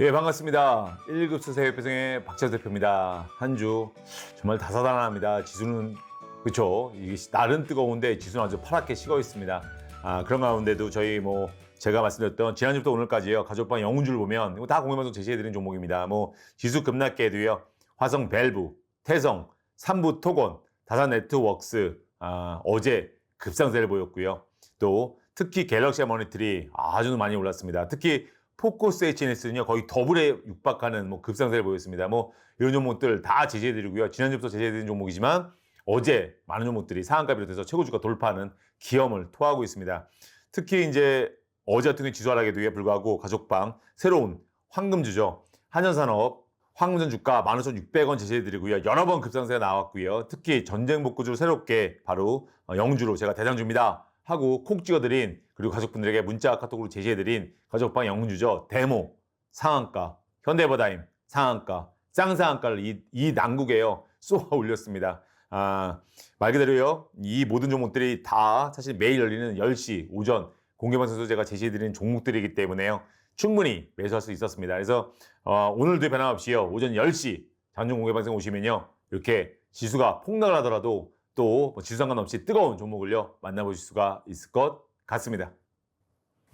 예, 반갑습니다. 1급 수 세협회생의 박재수 대표입니다. 한 주 정말 다사다난합니다. 지수는 그렇죠. 이게 날은 뜨거운데 지수는 아주 파랗게 식어 있습니다. 아, 그런 가운데도 저희 뭐 제가 말씀드렸던 지난주부터 오늘까지요. 가족방 영웅주를 보면 이거 다 공개방송 제시해드린 종목입니다. 뭐 지수 급락계도요. 화성 밸브, 태성, 삼부 토건, 다산 네트워크스 아, 어제 급상세를 보였고요. 또 특히 갤럭시 모니터리 아주 많이 올랐습니다. 특히 포커스 HNS는요 거의 더블에 육박하는 뭐 급상세를 보였습니다. 뭐 이런 종목들 다 제시해드리고요. 지난주부터 제시해드린 종목이지만 어제 많은 종목들이 상한가 비롯해서 최고주가 돌파하는 기염을 토하고 있습니다. 특히 이제 어제 같은 경우 지수 하락에도 불구하고 가족방 새로운 황금주죠. 한전산업 황금전 주가 15,600원 제시해드리고요. 여러 번 급상세가 나왔고요. 특히 전쟁 복구주로 새롭게 바로 어, 영주로 제가 대장주입니다. 하고 콕 찍어드린 그리고 가족분들에게 문자 카톡으로 제시해드린 가족방 영주죠. 데모 상한가 현대버다임 상한가 쌍상한가를 이, 이 난국에요 쏘아 올렸습니다. 아, 말 그대로요. 이 모든 종목들이 다 사실 매일 열리는 10시 오전 공개방송에서 제가 제시해드린 종목들이기 때문에요. 충분히 매수할 수 있었습니다. 그래서 어, 오늘도 변함없이요. 오전 10시 장중 공개방송 오시면요. 이렇게 지수가 폭락을 하더라도 또뭐 지수 상관 없이 뜨거운 종목을요. 만나보실 수가 있을 것 같습니다.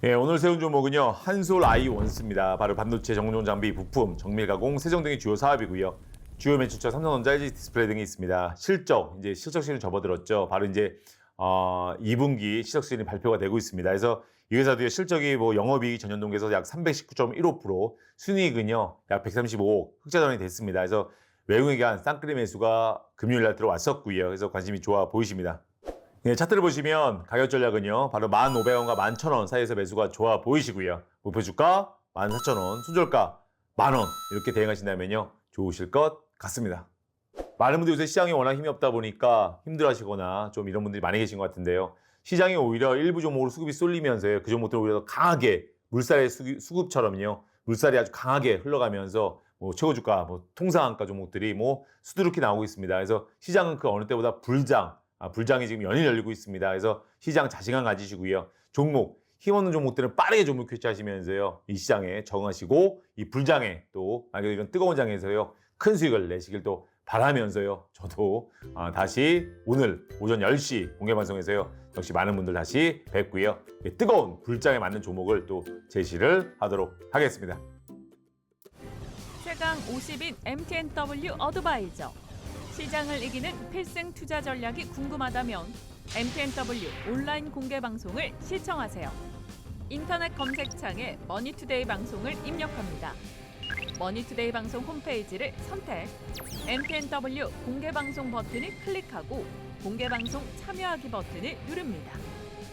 예, 오늘 세운 종목은요. 한솔 아이 원스입니다. 바로 반도체 정종 장비, 부품, 정밀 가공, 세정 등의 주요 사업이고요. 주요 매출처 삼성전자, LG 디스플레이 등이 있습니다. 실적, 이제 실적 시즌 접어들었죠. 바로 이제 어, 2분기 실적 시즌이 발표가 되고 있습니다. 그래서 이 회사도요, 실적이 뭐 영업이익 전년 동기에서 약 319.15%, 순이익은요, 약 135억 흑자전이 됐습니다. 그래서 외국에 한 쌍끌이 매수가 금요일 날 들어왔었고요. 그래서 관심이 좋아 보이십니다. 네, 차트를 보시면 가격 전략은요. 바로 1,500원과 11,000원 사이에서 매수가 좋아 보이시고요. 목표 주가 14,000원, 순절가 만원 이렇게 대응하신다면요. 좋으실 것 같습니다. 많은 분들이 요새 시장이 워낙 힘이 없다 보니까 힘들어하시거나 좀 이런 분들이 많이 계신 것 같은데요. 시장이 오히려 일부 종목으로 수급이 쏠리면서요. 그 종목들 오히려 더 강하게 물살의 수급- 수급처럼요. 물살이 아주 강하게 흘러가면서 뭐 최고주가, 뭐 통상한가 종목들이 뭐 수두룩히 나오고 있습니다. 그래서 시장은 그 어느 때보다 불장, 아, 불장이 지금 연일 열리고 있습니다. 그래서 시장 자신감 가지시고요. 종목, 힘없는 종목들은 빠르게 종목 교체하시면서요. 이 시장에 적응하시고 이 불장에 또 만약에 이런 뜨거운 장에서요. 큰 수익을 내시길 또 바라면서요. 저도 아, 다시 오늘 오전 10시 공개 방송에서요. 역시 많은 분들 다시 뵙고요. 이 뜨거운 불장에 맞는 종목을 또 제시를 하도록 하겠습니다. 최강 50인 MTNW 어드바이저 시장을 이기는 필승 투자 전략이 궁금하다면 MTNW 온라인 공개 방송을 시청하세요. 인터넷 검색창에 머니투데이 방송을 입력합니다. 머니투데이 방송 홈페이지를 선택. MTNW 공개 방송 버튼을 클릭하고 공개 방송 참여하기 버튼을 누릅니다.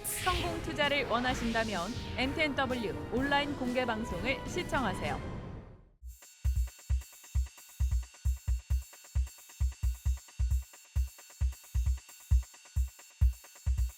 성공 투자를 원하신다면 MTNW 온라인 공개 방송을 시청하세요.